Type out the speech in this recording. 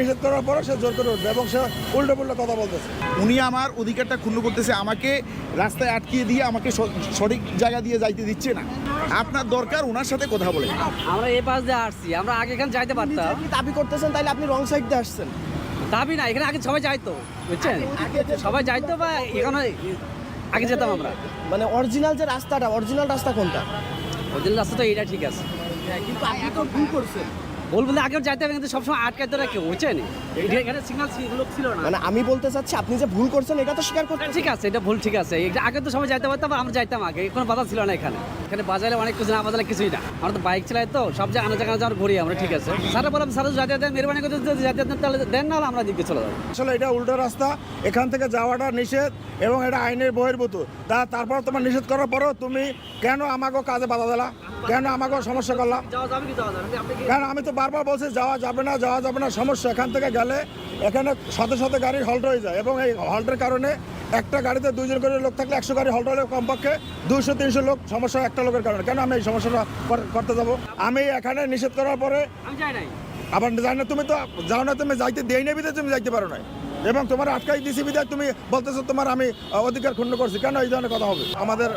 নিষেধ করার পরে সে জোর করে উঠবে এবং সে উল্টো পুল্টো কথা বলতেছে। উনি আমার অধিকারটা ক্ষুণ্ণ করতেছে আমাকে রাস্তায় আটকিয়ে দিয়ে আমাকে সঠিক জায়গা দিয়ে যাইতে দিচ্ছে না। আপনার দরকার ওনার সাথে কথা বলে। আমরা এই পাশ দিয়ে আসছি আমরা আগে এখানে যাইতে পারতাম। দাবি করতেছেন তাহলে আপনি রং সাইড দিয়ে আসছেন। দাবি না এখানে আগে সবাই যাইতো বুঝছেন? সবাই যাইতো বা এখানে আগে যেতাম আমরা? মানে অরিজিনাল যে রাস্তাটা অরিজিনাল রাস্তা কোনটা? ওদের রাস্তা তো এইটা ঠিক আছে। কিন্তু আপনি তো ভুল করছেন। ভুল বলে আগে যাইতে হবে কিন্তু সবসময় রাখে এখানে সিগনাল ছিল না। মানে আমি বলতে চাচ্ছি আপনি যে ভুল করছেন এটা তো স্বীকার করতে ঠিক আছে এটা ভুল ঠিক আছে। এটা আগে তো সবাই যাইতে পারতাম আমরা যাইতাম আগে কোনো বাধা ছিল না এখানে। এখানে বাজারে অনেক কিছু না বাজালে কিছুই না। আমরা তো বাইক চালাই তো সব জায়গায় আনা জায়গায় যাওয়ার ঘুরি আমরা ঠিক আছে। স্যার বললাম স্যার যাতে দেন মেহরবানি করে যদি যাতে দেন তাহলে দেন না আমরা দিকে চলে যাব। আসলে এটা উল্টো রাস্তা এখান থেকে যাওয়াটা নিষেধ। এবং এটা আইনের বহির্ভূত। তা তারপর তোমার নিষেধ করার পরও তুমি কেন আমাকেও কাজে বাধা দিলা? কেন আমাকে সমস্যা করলাম যাওয়া যাবে কি যাওয়া যাবে? আপনি কারণ আমি তো বারবার বলছি যাওয়া যাবে না যাওয়া যাবে না সমস্যা। এখান থেকে গেলে এখানে সাথে সাথে গাড়ি হল্ট হয়ে যায়। এবং এই হল্টের কারণে একটা গাড়িতে দুইজন করে লোক থাকলে একশো গাড়ি হল্ট হলে কমপক্ষে দুশো তিনশো লোক সমস্যা একটা লোকের কারণে। কেন আমি এই সমস্যাটা করতে যাব? আমি এখানে নিষেধ করার পরে আবার জানি না তুমি তো যাও না তুমি যাইতে দেই না বিধায় তুমি যাইতে পারো না এবং তোমার আটকাই দিছি বিধায় তুমি বলতেছো তোমার আমি অধিকার ক্ষুণ্ণ করছি। কেন এই ধরনের কথা হবে? আমাদের